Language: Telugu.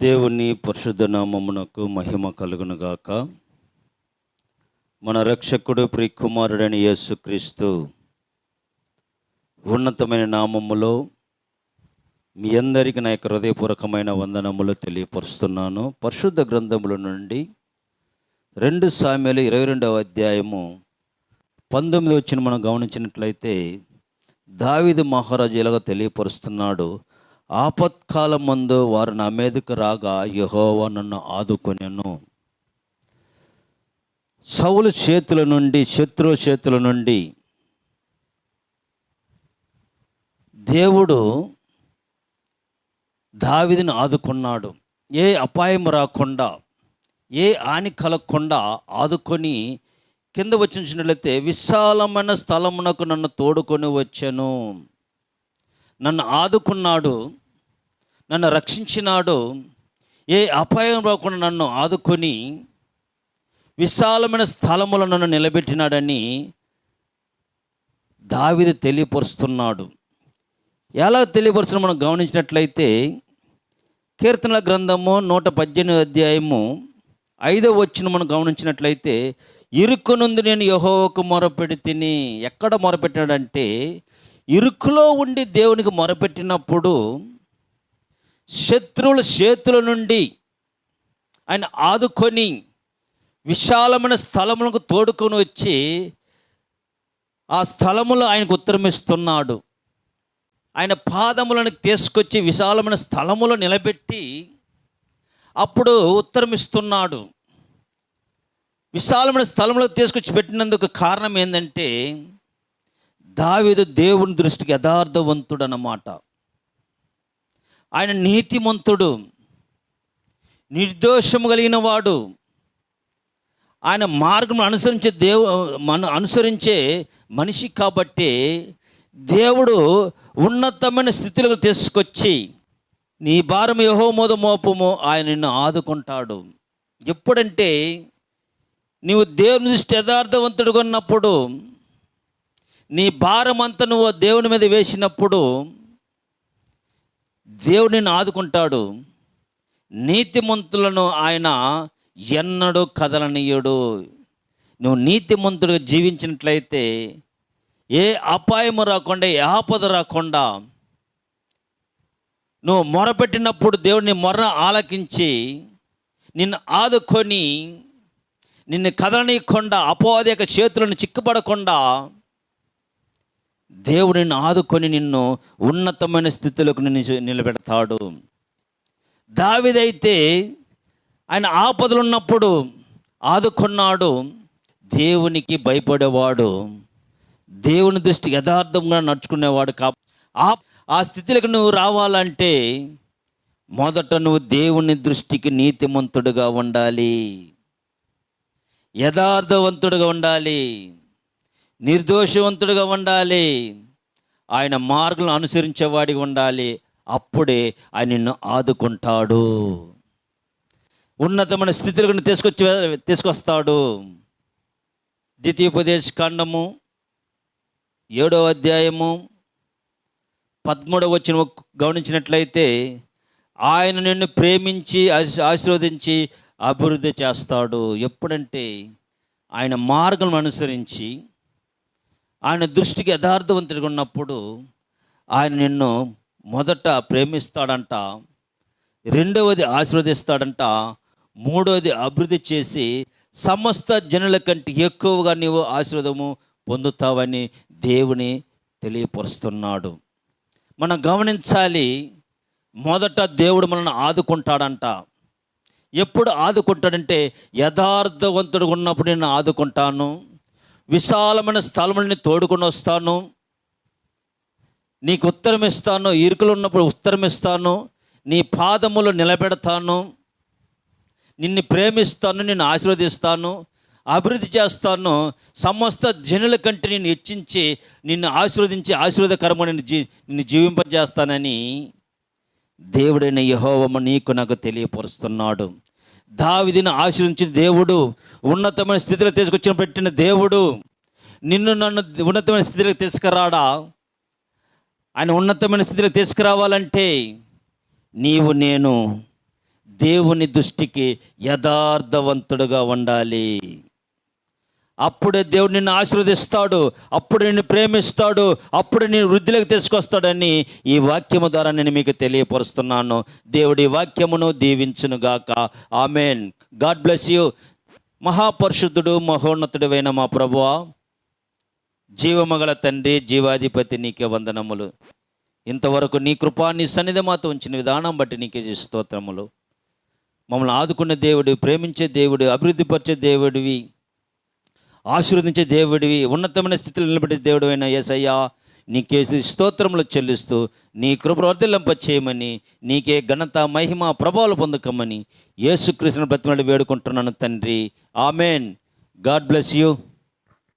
దేవుని పరిశుద్ధ నామమునకు మహిమ కలుగునుగాక. మన రక్షకుడు ప్రియకుమారుడైన యేసుక్రీస్తు ఉన్నతమైన నామములో మీ అందరికీ నా యొక్క హృదయపూర్వకమైన వందనములు తెలియపరుస్తున్నాను. పరిశుద్ధ గ్రంథముల నుండి రెండు సామెలు ఇరవై రెండవ అధ్యాయము పంతొమ్మిది వచ్చిన మనం గమనించినట్లయితే దావిదు మహారాజు ఇలాగ తెలియపరుస్తున్నాడు. ఆపత్కాలం మందు వారు నా మీదకు రాగా యహోవా నన్ను ఆదుకొనెను. సౌలు చేతుల నుండి శత్రువు చేతుల నుండి దేవుడు దావిదిని ఆదుకున్నాడు. ఏ అపాయం రాకుండా ఏ హాని కలగకుండా ఆదుకొని కింద వచ్చినట్లయితే విశాలమైన స్థలమునకు నన్ను తోడుకొని వచ్చాను. నన్ను ఆదుకున్నాడు నన్ను రక్షించినాడు ఏ అపాయం రాకుండా నన్ను ఆదుకొని విశాలమైన స్థలములో నన్ను నిలబెట్టినాడని దావిది తెలియపరుస్తున్నాడు. ఎలా తెలియపరుస్తున్న మనం గమనించినట్లయితే కీర్తనల గ్రంథము నూట పద్దెనిమిది అధ్యాయము ఐదో వచ్చిన మనం గమనించినట్లయితే ఇరుకు నుండి నేను యహోవకు మొరపెడి తిని ఎక్కడ మొరపెట్టినాడంటే ఇరుకులో ఉండి దేవునికి మొరపెట్టినప్పుడు శత్రువుల చేతుల నుండి ఆయన ఆదుకొని విశాలమైన స్థలములకు తోడుకొని వచ్చి ఆ స్థలములో ఆయనకు ఉత్తరమిస్తున్నాడు ఆయన పాదములను తీసుకొచ్చి విశాలమైన స్థలములో నిలబెట్టి అప్పుడు ఉత్తరమిస్తున్నాడు విశాలమైన స్థలంలో తీసుకొచ్చి పెట్టినందుకు కారణం ఏంటంటే దావీదు దేవుని దృష్టికి యథార్థవంతుడు అన్నమాట ఆయన నీతిమంతుడు నిర్దోషము కలిగిన వాడు ఆయన మార్గం అనుసరించే దేవు మన అనుసరించే మనిషి కాబట్టి దేవుడు ఉన్నతమైన స్థితిలో తీసుకొచ్చి నీ భారం యహో మోద మోపము ఆయన నిన్ను ఆదుకుంటాడు. ఎప్పుడంటే నీవు దేవుని దృష్టి యథార్థవంతుడుగా ఉన్నప్పుడు నీ భారమంతా నువ్వు దేవుని మీద వేసినప్పుడు దేవుడు నిన్ను ఆదుకుంటాడు. నీతిమంతులను ఆయన ఎన్నడూ కదలనీయుడు. నువ్వు నీతిమంతుడిగా జీవించినట్లయితే ఏ అపాయము రాకుండా ఏ ఆపద రాకుండా నువ్వు మొరపెట్టినప్పుడు దేవుడిని మొర ఆలకించి నిన్ను ఆదుకొని నిన్ను కదలనీయకుండా అపవాది యొక్క చేతులను చిక్కుపడకుండా దేవుడు నిన్ను ఆదుకొని నిన్ను ఉన్నతమైన స్థితిలోకి నిన్ను నిలబెడతాడు. దావిదైతే ఆయన ఆపదలు ఉన్నప్పుడు ఆదుకున్నాడు. దేవునికి భయపడేవాడు. దేవుని దృష్టి యథార్థంగా నడుచుకునేవాడు కా ఆ ఆ స్థితిలోకి నువ్వు రావాలంటే మొదట నువ్వు దేవుని దృష్టికి నీతిమంతుడుగా ఉండాలి. యథార్థవంతుడుగా ఉండాలి. నిర్దోషవంతుడిగా ఉండాలి. ఆయన మార్గం అనుసరించేవాడిగా ఉండాలి. అప్పుడే ఆయన నిన్ను ఆదుకుంటాడు. ఉన్నతమైన స్థితిలో తీసుకొచ్చి తీసుకొస్తాడు. ద్వితీయోపదేశ కాండము ఏడో అధ్యాయము పదమూడవ వచ్చిన గమనించినట్లయితే ఆయన నిన్ను ప్రేమించి ఆశీర్వదించి అభివృద్ధి చేస్తాడు. ఎప్పుడంటే ఆయన మార్గం అనుసరించి ఆయన దృష్టికి యథార్థవంతుడిగా ఉన్నప్పుడు ఆయన నిన్ను మొదట ప్రేమిస్తాడంట రెండవది ఆశీర్వదిస్తాడంట మూడవది అభివృద్ధి చేసి సమస్త జనుల కంటే ఎక్కువగా నీవు ఆశీర్వదము పొందుతావని దేవుని తెలియపరుస్తున్నాడు. మనం గమనించాలి మొదట దేవుడు మనల్ని ఆదుకుంటాడంట. ఎప్పుడు ఆదుకుంటాడంటే యథార్థవంతుడు ఉన్నప్పుడు నేను ఆదుకుంటాను. విశాలమైన స్థలములని తోడుకొని వస్తాను. నీకు ఉత్తరం ఇస్తాను ఇరుకులు ఉన్నప్పుడు ఉత్తరం ఇస్తాను నీ పాదములు నిలబెడతాను. నిన్ను ప్రేమిస్తాను నిన్ను ఆశీర్వదిస్తాను అభివృద్ధి చేస్తాను. సమస్త జనుల కంటే నిన్ను హెచ్చించి నిన్ను ఆశీర్వదించి ఆశీర్వాదకరము నేను జీ నిన్ను జీవింపజేస్తానని దేవుడైన యహోవము నీకు నాకు తెలియపరుస్తున్నాడు. దావిదిని ఆశ్రయించిన దేవుడు ఉన్నతమైన స్థితిలో తీసుకొచ్చిన పెట్టిన దేవుడు నిన్ను నన్ను ఉన్నతమైన స్థితిలో తీసుకురాడా? ఆయన ఉన్నతమైన స్థితిలో తీసుకురావాలంటే నీవు నేను దేవుని దృష్టికి యథార్థవంతుడుగా ఉండాలి. అప్పుడే దేవుడు నిన్ను ఆశీర్వదిస్తాడు అప్పుడు నిన్ను ప్రేమిస్తాడు అప్పుడు నేను వృద్ధిలోకి తీసుకొస్తాడని ఈ వాక్యము ద్వారా నేను మీకు తెలియపరుస్తున్నాను. దేవుడి వాక్యమును దీవించునుగాక. ఆమెన్. God bless you. మహాపరిశుద్ధుడు మహోన్నతుడైన మా ప్రభువా జీవమగల తండ్రి జీవాధిపతి నీకే వందనములు. ఇంతవరకు నీ కృపా నీ సన్నిధి మాతో ఉంచిన విధానం బట్టి నీకే స్తోత్రములు. మమ్మల్ని ఆదుకున్న దేవుడు ప్రేమించే దేవుడు అభివృద్ధిపరిచే దేవుడివి ఆశీర్వదించే దేవుడివి ఉన్నతమైన స్థితిలో నిలబడే దేవుడు అయిన ఏసయ్యా నీకేసి స్తోత్రములు చెల్లిస్తూ నీ కృపవర్ధలింప చేయమని నీకే ఘనత మహిమ ప్రభావాలు పొందకమని యేసుకృష్ణ బ్రతిమడి వేడుకుంటున్నాను తండ్రి. ఆమెన్. God bless you.